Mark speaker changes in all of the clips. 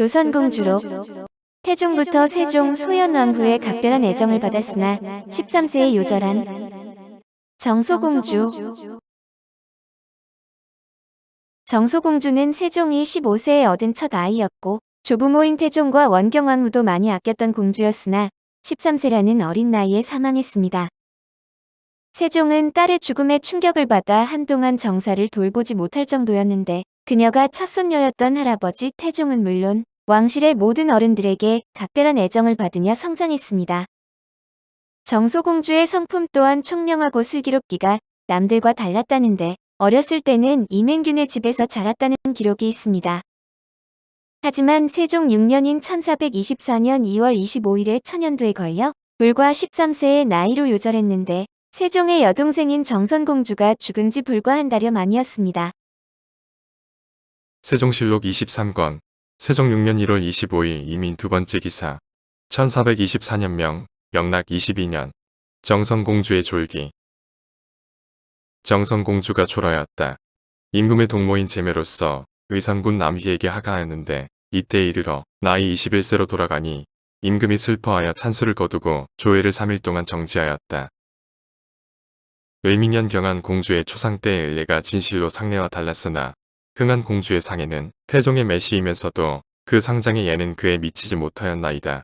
Speaker 1: 조선공주로 태종부터 세종 소현왕후의 각별한 애정을 받았으나 13세에 요절한 정소공주 정소공주는 세종이 15세에 얻은 첫 아이였고 조부모인 태종과 원경왕후도 많이 아꼈던 공주였으나 13세라는 어린 나이에 사망했습니다. 세종은 딸의 죽음에 충격을 받아 한동안 정사를 돌보지 못할 정도였는데 그녀가 첫손녀였던 할아버지 태종은 물론 왕실의 모든 어른들에게 각별한 애정을 받으며 성장했습니다. 정소공주의 성품 또한 총명하고 슬기롭기가 남들과 달랐다는데 어렸을 때는 이맹균의 집에서 자랐다는 기록이 있습니다. 하지만 세종 6년인 1424년 2월 25일에 천연두에 걸려 불과 13세의 나이로 요절했는데 세종의 여동생인 정선공주가 죽은 지 불과 한 달여 만이었습니다.
Speaker 2: 세종실록 23권 세종 6년 1월 25일 이민 두 번째 기사 1424년 명 영락 22년 정선공주의 졸기 정선공주가 졸하였다. 임금의 동모인 제매로서 의선군 남희에게 하가하였는데 이때 이르러 나이 21세로 돌아가니 임금이 슬퍼하여 찬수를 거두고 조회를 3일 동안 정지하였다. 의민년 경한 공주의 초상 때의 의례가 진실로 상례와 달랐으나 흥한 공주의 상에는 태종의 매시이면서도 그 상장의 예는 그에 미치지 못하였나이다.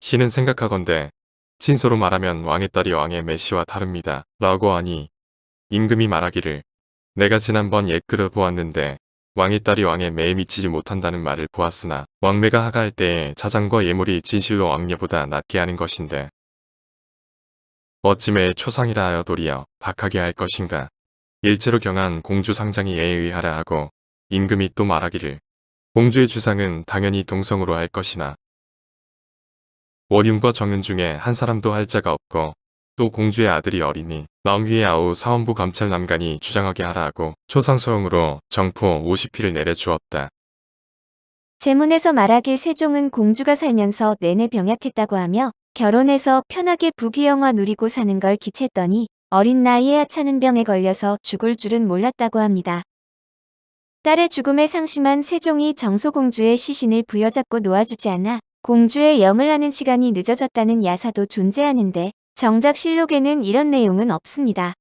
Speaker 2: 시는 생각하건대 진서로 말하면 왕의 딸이 왕의 매시와 다릅니다. 라고 하니 임금이 말하기를 내가 지난번 옛글을 보았는데 왕의 딸이 왕의 매에 미치지 못한다는 말을 보았으나 왕매가 하가할 때에 자장과 예물이 진실로 왕녀보다 낫게 하는 것인데 어찌 매의 초상이라 하여 도리어 박하게 할 것인가. 일체로 경한 공주 상장이 예에 의하라 하고 임금이 또 말하기를 공주의 주상은 당연히 동성으로 할 것이나 원윤과 정윤 중에 한 사람도 할 자가 없고 또 공주의 아들이 어리니 남위의 아우 사원부 감찰 남간이 주장하게 하라 하고 초상 소용으로 정포 50피를 내려 주었다.
Speaker 1: 제문에서 말하길 세종은 공주가 살면서 내내 병약했다고 하며 결혼해서 편하게 부귀영화 누리고 사는 걸 기챘더니 어린 나이에 하찮은 병에 걸려서 죽을 줄은 몰랐다고 합니다. 딸의 죽음에 상심한 세종이 정소공주의 시신을 부여잡고 놓아주지 않아 공주의 영을 하는 시간이 늦어졌다는 야사도 존재하는데 정작 실록에는 이런 내용은 없습니다.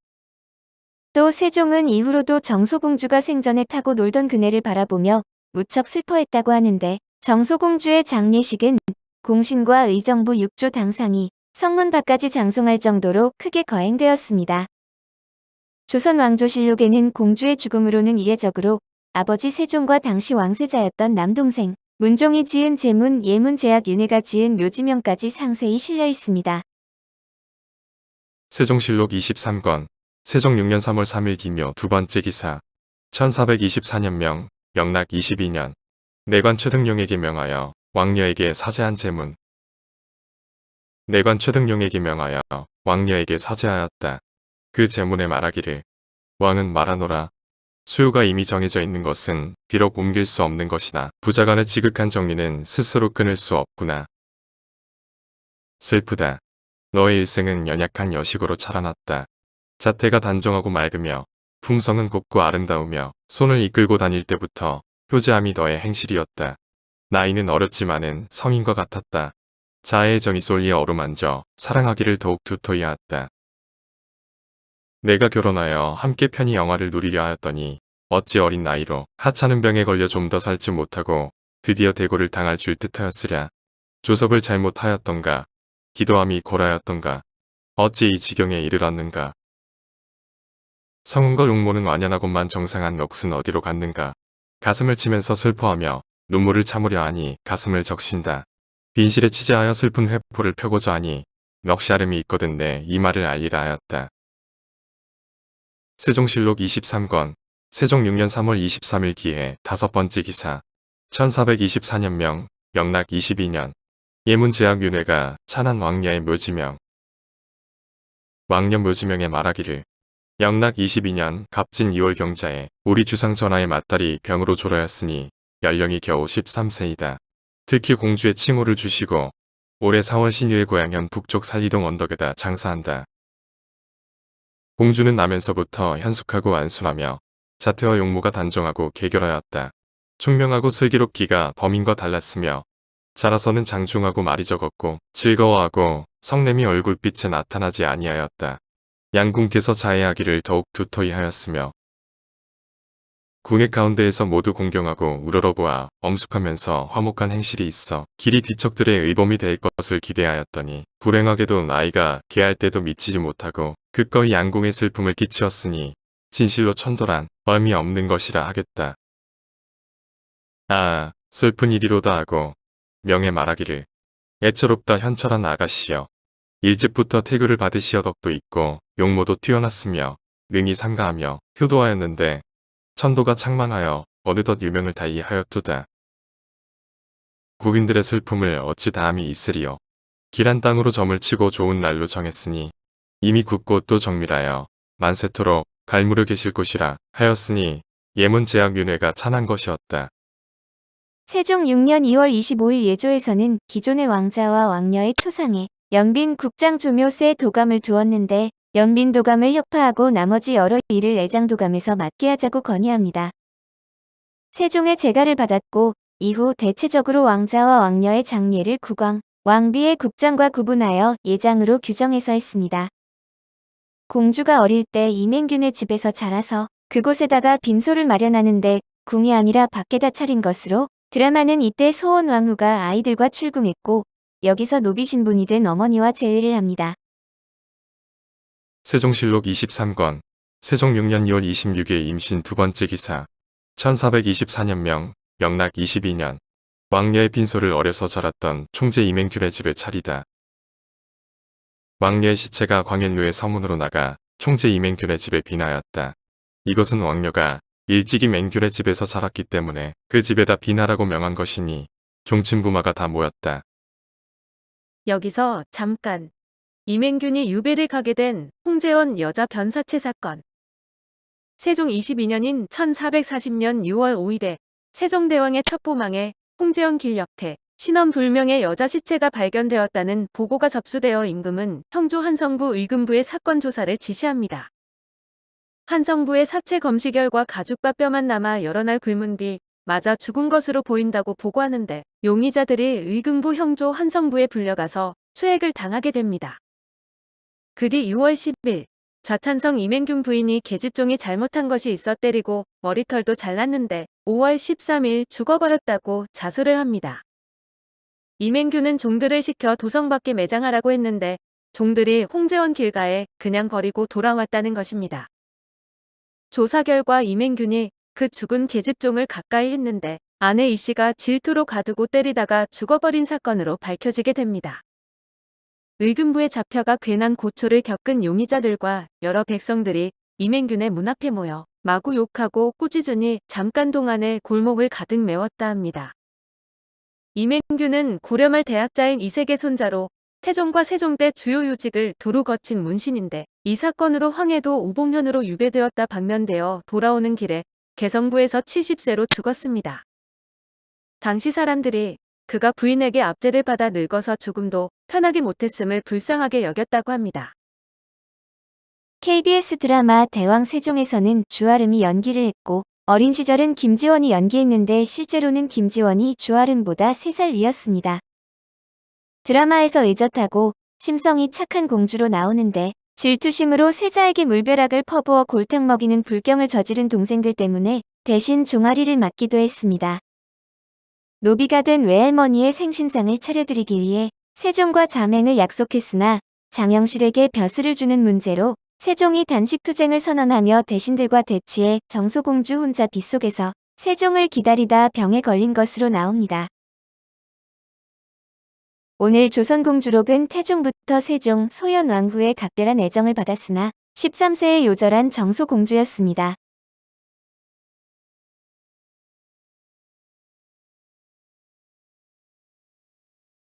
Speaker 1: 또 세종은 이후로도 정소공주가 생전에 타고 놀던 그네를 바라보며 무척 슬퍼했다고 하는데 정소공주의 장례식은 공신과 의정부 6조 당상이 성문 밖까지 장송할 정도로 크게 거행되었습니다. 조선 왕조실록에는 공주의 죽음으로는 이례적으로 아버지 세종과 당시 왕세자였던 남동생 문종이 지은 제문 예문제약 윤회가 지은 묘지명까지 상세히 실려 있습니다.
Speaker 2: 세종실록 23권 세종 6년 3월 3일 기묘 두 번째 기사 1424년명 영락 22년 내관 최등용에게 명하여 왕녀에게 사제한 제문 내관 최등용에게 명하여 왕녀에게 사제하였다. 그 제문에 말하기를 왕은 말하노라 수요가 이미 정해져 있는 것은 비록 옮길 수 없는 것이나 부자간의 지극한 정리는 스스로 끊을 수 없구나. 슬프다. 너의 일생은 연약한 여식으로 자라났다. 자태가 단정하고 맑으며 품성은 곱고 아름다우며 손을 이끌고 다닐 때부터 효자함이 너의 행실이었다. 나이는 어렸지만은 성인과 같았다. 자아의 정이 쏠리에 어루만져 사랑하기를 더욱 두터이 하였다. 내가 결혼하여 함께 편히 영화를 누리려 하였더니 어찌 어린 나이로 하찮은 병에 걸려 좀 더 살지 못하고 드디어 대고를 당할 줄 듯하였으랴. 조섭을 잘못하였던가 기도함이 고라였던가 어찌 이 지경에 이르렀는가. 성은과 용모는 완연하고만 정상한 넋은 어디로 갔는가. 가슴을 치면서 슬퍼하며 눈물을 참으려 하니 가슴을 적신다. 빈실에 치재하여 슬픈 회포를 펴고자 하니 넋이 아름이 있거든 내이 말을 알리라 하였다. 세종실록 23권 세종 6년 3월 23일 기해 다섯 번째 기사 1424년명 영락 22년 예문제약 윤회가 찬한 왕녀의 묘지명 왕녀 묘지명에 말하기를 영락 22년 갑진 2월 경자에 우리 주상 전하의 맏딸이 병으로 졸하였으니 연령이 겨우 13세이다. 특히 공주의 칭호를 주시고 올해 4월 신유의 고향현 북쪽 살리동 언덕에다 장사한다. 공주는 나면서부터 현숙하고 안순하며 자태와 용모가 단정하고 개결하였다. 총명하고 슬기롭 기가 범인과 달랐으며 자라서는 장중하고 말이 적었고 즐거워하고 성냄이 얼굴빛에 나타나지 아니하였다. 양궁께서 자해하기를 더욱 두터이 하였으며 궁의 가운데에서 모두 공경하고 우러러보아 엄숙하면서 화목한 행실이 있어 길이 뒤척들의 의범이 될 것을 기대하였더니 불행하게도 나이가 개할 때도 미치지 못하고 그거이 양궁의 슬픔을 끼치었으니 진실로 천도란 얼미 없는 것이라 하겠다. 아 슬픈 일이로다 하고 명예 말하기를 애처롭다 현철한 아가씨여 일찍부터 태교를 받으시어 덕도 있고 용모도 뛰어났으며 능히 상가하며 효도하였는데 천도가 창망하여 어느덧 유명을 달리하였도다. 국인들의 슬픔을 어찌 다함이 있으리요. 길한 땅으로 점을 치고 좋은 날로 정했으니 이미 굳고 또 정밀하여 만세토록 갈무려 계실 곳이라 하였으니 예문 제약 윤회가 찬한 것이었다.
Speaker 1: 세종 6년 2월 25일 예조에서는 기존의 왕자와 왕녀의 초상에 연빈 국장 조묘세 도감을 두었는데 연빈 도감을 혁파하고 나머지 여러 일을 애장 도감에서 맡게 하자고 건의합니다. 세종의 재가를 받았고 이후 대체적으로 왕자와 왕녀의 장례를 국왕, 왕비의 국장과 구분하여 예장으로 규정해서 했습니다. 공주가 어릴 때 이맹균의 집에서 자라서 그곳에다가 빈소를 마련하는데 궁이 아니라 밖에다 차린 것으로 드라마는 이때 소원 왕후가 아이들과 출궁했고 여기서 노비 신분이 된 어머니와 재회를 합니다.
Speaker 2: 세종실록 23권 세종 6년 2월 26일 임신 두 번째 기사 1424년명 영락 22년 왕녀의 빈소를 어려서 자랐던 총재 이맹균의 집에 차리다. 왕녀의 시체가 광현루의 서문으로 나가 총재 이맹균의 집에 빈하였다. 이것은 왕녀가 일찍이 맹균의 집에서 자랐기 때문에 그 집에다 빈하라고 명한 것이니 종친부마가 다 모였다.
Speaker 3: 여기서 잠깐 이맹균이 유배를 가게 된 홍재원 여자 변사체 사건. 세종 22년인 1440년 6월 5일에 세종대왕의 첩보망에 홍재원 길역태 신원 불명의 여자 시체가 발견되었다는 보고가 접수되어 임금은 형조 한성부 의금부의 사건 조사를 지시합니다. 한성부의 사체 검시 결과 가죽과 뼈만 남아 여러 날 굶은 뒤 맞아 죽은 것으로 보인다고 보고하는데 용의자들이 의금부 형조 한성부에 불려가서 수액을 당하게 됩니다. 그 뒤 6월 10일 좌찬성 이맹균 부인이 계집종이 잘못한 것이 있어 때리고 머리털도 잘랐는데 5월 13일 죽어버렸다고 자수를 합니다. 이맹균은 종들을 시켜 도성 밖에 매장하라고 했는데 종들이 홍재원 길가에 그냥 버리고 돌아왔다는 것입니다. 조사 결과 이맹균이 그 죽은 계집종을 가까이 했는데 아내 이씨가 질투로 가두고 때리다가 죽어버린 사건으로 밝혀지게 됩니다. 의금부에 잡혀가 괜한 고초를 겪은 용의자들과 여러 백성들이 이맹균의 문 앞에 모여 마구 욕하고 꾸짖으니 잠깐 동안에 골목을 가득 메웠다 합니다. 이맹균은 고려말 대학자인 이세계 손자로 태종과 세종 때 주요 요직을 두루 거친 문신인데 이 사건으로 황해도 우봉현으로 유배되었다 방면되어 돌아오는 길에 개성부에서 70세로 죽었습니다. 당시 사람들이 그가 부인에게 압제를 받아 늙어서 죽음도 편하게 못했음을 불쌍하게 여겼다고 합니다.
Speaker 1: KBS 드라마 대왕 세종에서는 주아름이 연기를 했고 어린 시절은 김지원이 연기했는데 실제로는 김지원이 주아름보다 3살 위였습니다. 드라마에서 의젓하고 심성이 착한 공주로 나오는데 질투심으로 세자에게 물벼락을 퍼부어 골탕 먹이는 불경을 저지른 동생들 때문에 대신 종아리를 맞기도 했습니다. 노비가 된 외할머니의 생신상을 차려드리기 위해 세종과 자맹을 약속했으나 장영실에게 벼슬을 주는 문제로 세종이 단식투쟁을 선언하며 대신들과 대치해 정소공주 혼자 빗속에서 세종을 기다리다 병에 걸린 것으로 나옵니다. 오늘 조선공주록은 태종부터 세종, 소현 왕후의 각별한 애정을 받았으나 13세의 요절한 정소공주였습니다.